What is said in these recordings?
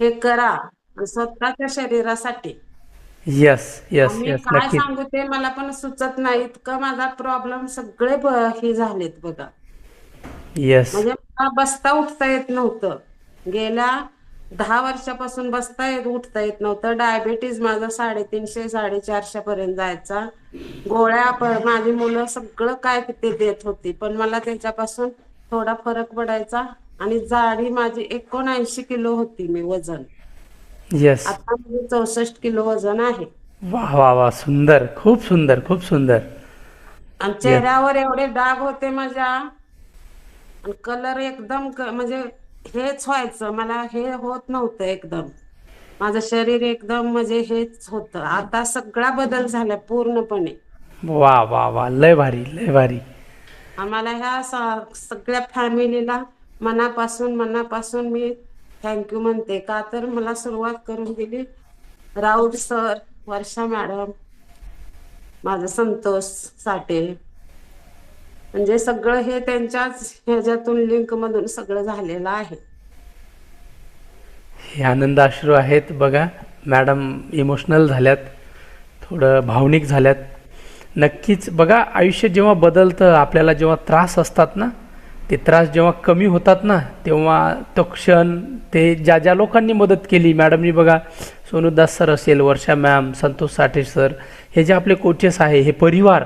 हे करा. स्वतःच्या शरीरासाठी. येस येस मी येस काय नक्कीच. सांगू ते मला पण सुचत नाही. इतकं माझा प्रॉब्लेम सगळे ब- हे झालेत बघा. येस म्हणजे मला बसता उठता येत नव्हतं. गेल्या दहा वर्षापासून बसता येत उठता येत नव्हतं. डायबिटीज माझा साडेतीनशे साडेचारशे पर्यंत जायचा. गोळ्या प- माझी मुलं सगळं काय ते देत होती. पण मला त्याच्यापासून थोडा फरक पडायचा. आणि जाडी माझी एकोणऐंशी किलो होती मी वजन. येस आता माझे चौसष्ट किलो वजन आहे. वा वा वा सुंदर खूप सुंदर खूप सुंदर. आणि चेहऱ्यावर एवढे डाग होते माझ्या. आणि कलर एकदम क- म्हणजे हेच व्हायचं मला हे होत नव्हतं एकदम. माझं शरीर एकदम म्हणजे हेच होतं. आता सगळा बदल झाला पूर्णपणे. वा वा वा लय भारी लय भारी. आम्हाला ह्या स- सगळ्या फॅमिलीला मनापासून मनापासून मी थँक्यू म्हणते. का तर मला सुरुवात करून दिली. राऊत सर वर्षा मॅडम माझं संतोष साठे. म्हणजे सगळं हे त्यांच्याच ह्याच्यातून लिंक मधून सगळं झालेलं आहे. हे आनंद अश्रू आहेत. बघा मॅडम इमोशनल झाल्यात थोडं भावनिक झाल्यात. नक्कीच बघा आयुष्य जेव्हा बदलतं आपल्याला जेव्हा त्रास असतात ना ते त्रास जेव्हा कमी होतात ना तेव्हा तो क्षण ते ज्या ज्या लोकांनी मदत केली मॅडमनी बघा सोनूदास सर असेल वर्षा मॅम संतोष साठे सर हे जे आपले कोचेस आहे हे परिवार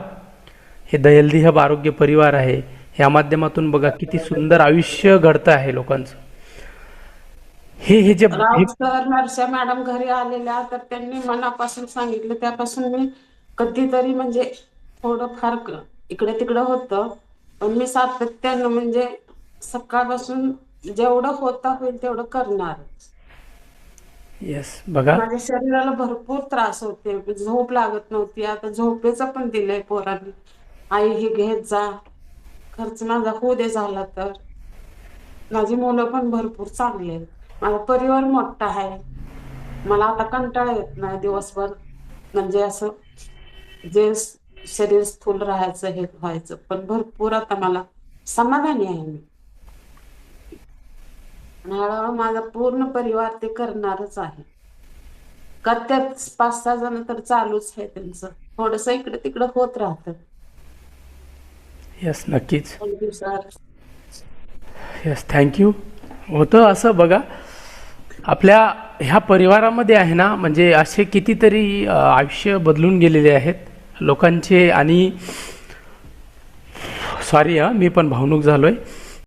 हे द हेल्दी हब आरोग्य परिवार आहे ह्या माध्यमातून बघा किती सुंदर आयुष्य घडतं आहे लोकांचं. हे हे जे हर्षा मॅडम घरी आलेल्या तर त्यांनी मनापासून सांगितलं त्यापासून मी कधीतरी म्हणजे थोडंफार क- इकडे तिकडे होतं. पण मी सातत्यानं म्हणजे सकाळपासून जेवढं होता होईल तेवढं करणार. येस बघा. माझ्या शरीराला भरपूर त्रास होते झोप लागत नव्हती. आता झोपेचं पण दिलंय पोरांनी. आई हे घेत जा. खर्च माझा होऊ दे झाला तर. माझी मुलं पण भरपूर चांगली माझा परिवार मोठा आहे. मला आता कंटाळा येत नाही दिवसभर. म्हणजे असं जे शरीर स्थूल राहायचं हे व्हायचं. पण भरपूर आता मला समाधानी आहे मी. आणि हळूहळू माझा पूर्ण परिवार ते करणारच आहे. का त्यात पाच सहा जण तर चालूच आहे त्यांचं. थोडस इकडे तिकडे होत राहतं. येस नक्कीच. थँक्यू सर येस थँक्यू होतं असं बघा. आपल्या ह्या परिवारामध्ये आहे ना म्हणजे असे कितीतरी आयुष्य बदलून गेलेले आहेत. लोकांचे आणि सॉरी हां मी पण भावणूक झालो आहे